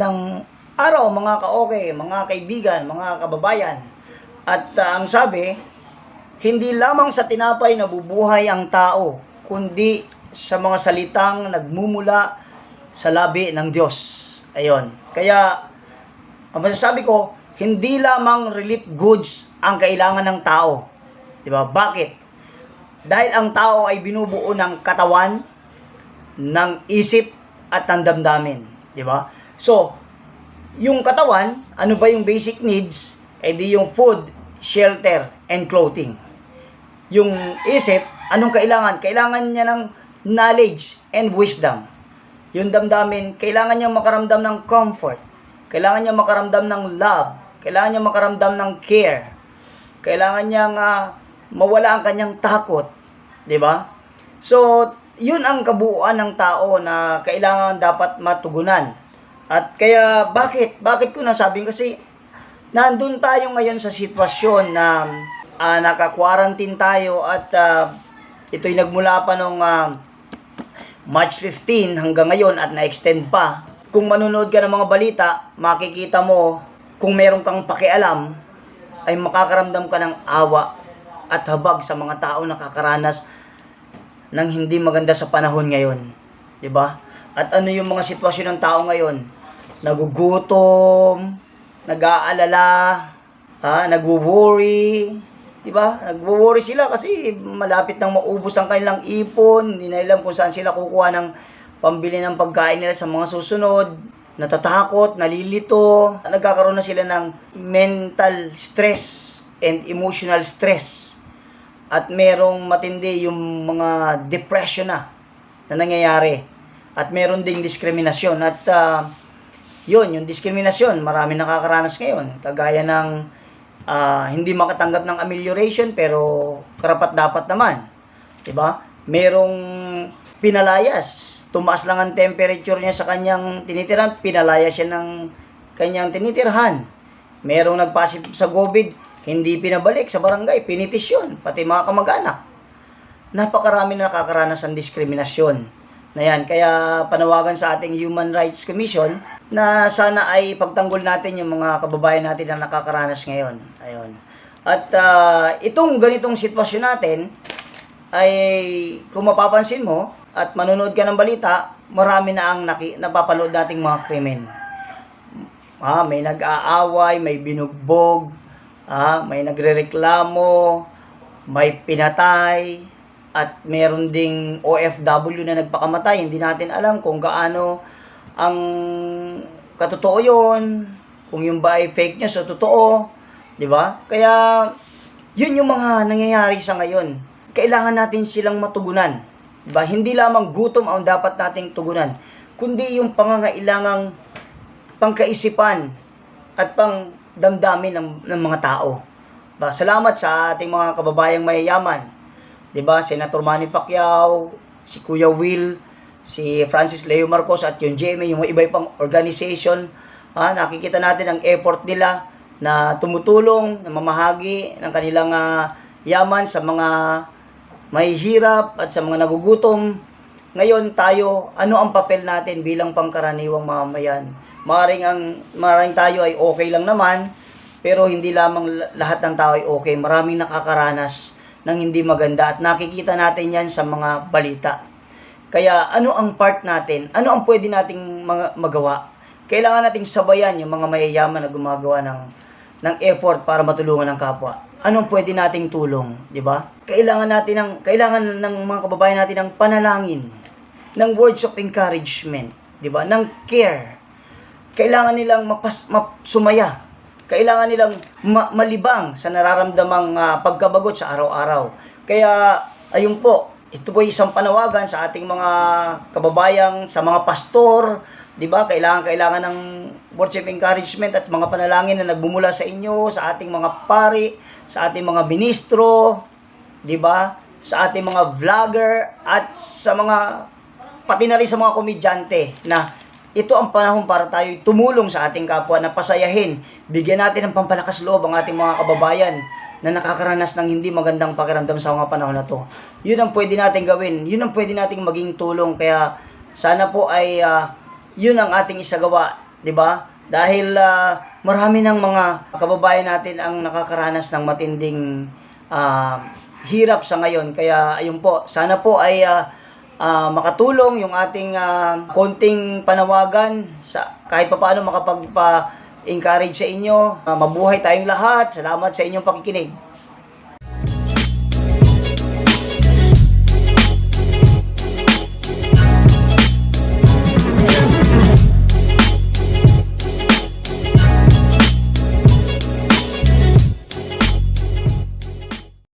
Magandang araw mga ka-okay, mga kaibigan, mga kababayan. At ah, ang sabi, hindi lamang sa tinapay nabubuhay ang tao, kundi sa mga salitang nagmumula sa labi ng Diyos. Ayon. Kaya, ang masasabi ko, hindi lamang relief goods ang kailangan ng tao. 'Di ba? Bakit? Dahil ang tao ay binubuo ng katawan, ng isip at ng damdamin, 'di ba? So, yung katawan, ano ba yung basic needs? Eh di yung food, shelter, and clothing. Yung isip, anong kailangan? Kailangan niya ng knowledge and wisdom. Yung damdamin, kailangan niya makaramdam ng comfort. Kailangan niya makaramdam ng love. Kailangan niya makaramdam ng care. Kailangan niya nga mawala ang kanyang takot. 'Di ba? So, yun ang kabuuan ng tao na kailangan dapat matugunan. At kaya, bakit? Bakit ko nasabing? Kasi, nandun tayo ngayon sa sitwasyon na ah, naka-quarantine tayo at ah, ito'y nagmula pa nung ah, March 15 hanggang ngayon at na-extend pa. Kung manonood ka ng mga balita, makikita mo kung meron kang pakialam, ay makakaramdam ka ng awa at habag sa mga tao na nakakaranas ng hindi maganda sa panahon ngayon. 'Di ba? At ano yung mga sitwasyon ng tao ngayon? Nagugutom, nag-aalala, ha, nagwo-worry, 'di ba? Nagwo-worry sila kasi malapit nang maubos ang kanilang ipon, hindi na alam kung saan sila kukuha ng pambili ng pagkain nila sa mga susunod. Natatakot, nalilito, nagkakaroon na sila ng mental stress and emotional stress. At merong matindi yung mga depression na na nangyayari. At meron ding diskriminasyon. At ah, yun, yung diskriminasyon, marami nakakaranas ngayon. Kagaya ng ah, hindi makatanggap ng amelioration pero karapat dapat naman. 'Di ba? Merong pinalayas. Tumaas lang ang temperature niya sa kanyang tinitiran, pinalayas siya ng kanyang tinitirhan. Merong nagpositive sa COVID, hindi pinabalik sa barangay, pinitis yun, pati mga kamag-anak. Napakarami na nakakaranas ng diskriminasyon. Na yan, kaya panawagan sa ating Human Rights Commission na sana ay pagtanggol natin yung mga kababayan natin na nakakaranas ngayon. Ayun. At ah, itong ganitong sitwasyon natin ay kung mapapansin mo at manonood ka ng balita, marami na ang naki, napapanood nating mga krimen. Ah, may nag-aaway, may binugbog, ah, may nagrereklamo, may pinatay, at meron ding OFW na nagpakamatay. Hindi natin alam kung gaano ang katotoo yon kung yung ba ay fake news o totoo, di ba? Kaya, yun yung mga nangyayari sa ngayon. Kailangan natin silang matugunan. Di ba? Hindi lamang gutom ang dapat nating tugunan, kundi yung pangangailangang pangkaisipan at pang damdamin ng, ng mga tao. Ba, salamat sa ating mga kababayang mayayaman. 'Di ba? Senator Manny Pacquiao, si Kuya Will, si Francis Leo Marcos at yung GMA, yung iba pang organization, ah, nakikita natin ang effort nila na tumutulong, na mamahagi ng kanilang ah, yaman sa mga may hirap at sa mga nagugutom. Ngayon tayo, ano ang papel natin bilang pangkaraniwang mamamayan? Maring ang maring tayo ay okay lang naman, pero hindi lamang la- lahat ng tao ay okay. Maraming nakakaranas ng hindi maganda at nakikita natin 'yan sa mga balita. Kaya ano ang part natin? Ano ang pwede nating mga magawa? Kailangan nating sabayan yung mga mayayaman na gumagawa ng ng effort para matulungan ang kapwa. Anong pwede nating tulong, 'di ba? Kailangan natin ng kailangan ng mga kababayan natin ng panalangin, ng words of encouragement, 'di ba? Ng care. Kailangan nilang mapas, map, sumaya. Kailangan nilang ma- malibang sa nararamdamang ah, pagkabagot sa araw-araw. Kaya ayun po, ito po isang panawagan sa ating mga kababayang, sa mga pastor, 'di ba? Kailangan kailangan ng of encouragement at mga panalangin na nagbumula sa inyo, sa ating mga pari, sa ating mga ministro, 'di ba? Sa ating mga vlogger at sa mga pati na rin sa mga komedyante na ito ang panahon para tayo tumulong sa ating kapwa na pasayahin, bigyan natin ng pampalakas loob ang ating mga kababayan na nakakaranas ng hindi magandang pakiramdam sa mga panahon na to. Yun ang pwede natin gawin. Yun ang pwede nating maging tulong. Kaya sana po ay ah, yun ang ating isagawa 'di ba? Dahil ah, marami ng mga kababayan natin ang nakakaranas ng matinding ah, hirap sa ngayon. Kaya ayun po, sana po ay ah, ah, makatulong yung ating ah, konting panawagan sa kahit papaano makapagpa encourage sa inyo. Ah, mabuhay tayong lahat. Salamat sa inyong pakikinig.